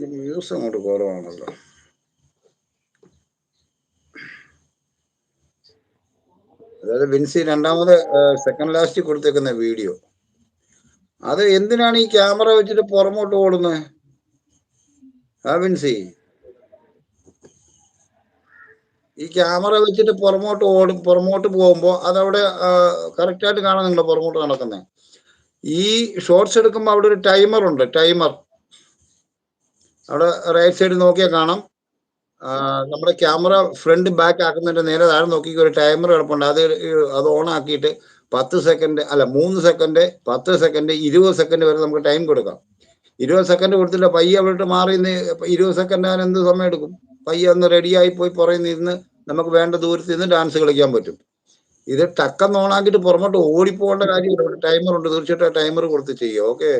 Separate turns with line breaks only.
Views അങ്ങോട്ട് കുറവാണല്ലോ. അതായത് വിൻസി രണ്ടാമത് സെക്കൻഡ് ലാസ്റ്റ് കൊടുത്തേക്കുന്ന വീഡിയോ അത് എന്തിനാണ് ഈ ക്യാമറ വെച്ചിട്ട് പുറമോട്ട് ഓടുന്നത് ആ വിൻസി? ഈ ക്യാമറ വെച്ചിട്ട് പുറമോട്ട് ഓടും പുറമോട്ട് പോകുമ്പോൾ അതവിടെ കറക്റ്റായിട്ട് കാണാൻ നിങ്ങളുടെ പുറമോട്ട് നടക്കുന്നത് ഈ ഷോർട്സ് എടുക്കുമ്പോൾ അവിടെ ഒരു ടൈമർ ഉണ്ട് ടൈമർ അവിടെ റൈറ്റ് സൈഡിൽ നോക്കിയാൽ കാണാം. നമ്മുടെ ക്യാമറ ഫ്രണ്ട് ബാക്ക് ആക്കുന്നതിന്റെ നേരെ താഴെ നോക്കി ഒരു ടൈമർ കിടപ്പുണ്ട്. അത് അത് ഓൺ ആക്കിയിട്ട് പത്ത് സെക്കൻഡ് അല്ല മൂന്ന് സെക്കൻഡ് പത്ത് സെക്കൻഡ് ഇരുപത് സെക്കൻഡ് വരെ നമുക്ക് ടൈം കൊടുക്കാം. ഇരുപത് സെക്കൻഡ് കൊടുത്തില്ല പയ്യെ അവിടെ മാറി ഇരുപത് സെക്കൻഡ് ആണ് എന്ത് സമയം എടുക്കും? പയ്യെ ഒന്ന് റെഡിയായി പോയി പുറകിൽ നിന്ന് നമുക്ക് വേണ്ട ദൂരത്ത് നിന്ന് ഡാൻസ് കളിക്കാൻ പറ്റും. ഇത് ടക്കം ഓണാക്കിയിട്ട് പുറമോട്ട് ഓടിപ്പോകേണ്ട കാര്യമില്ല. ടൈമർ ഉണ്ട്. തീർച്ചയായിട്ടും ടൈമർ കൊടുത്ത് ചെയ്യുക. ഓക്കെ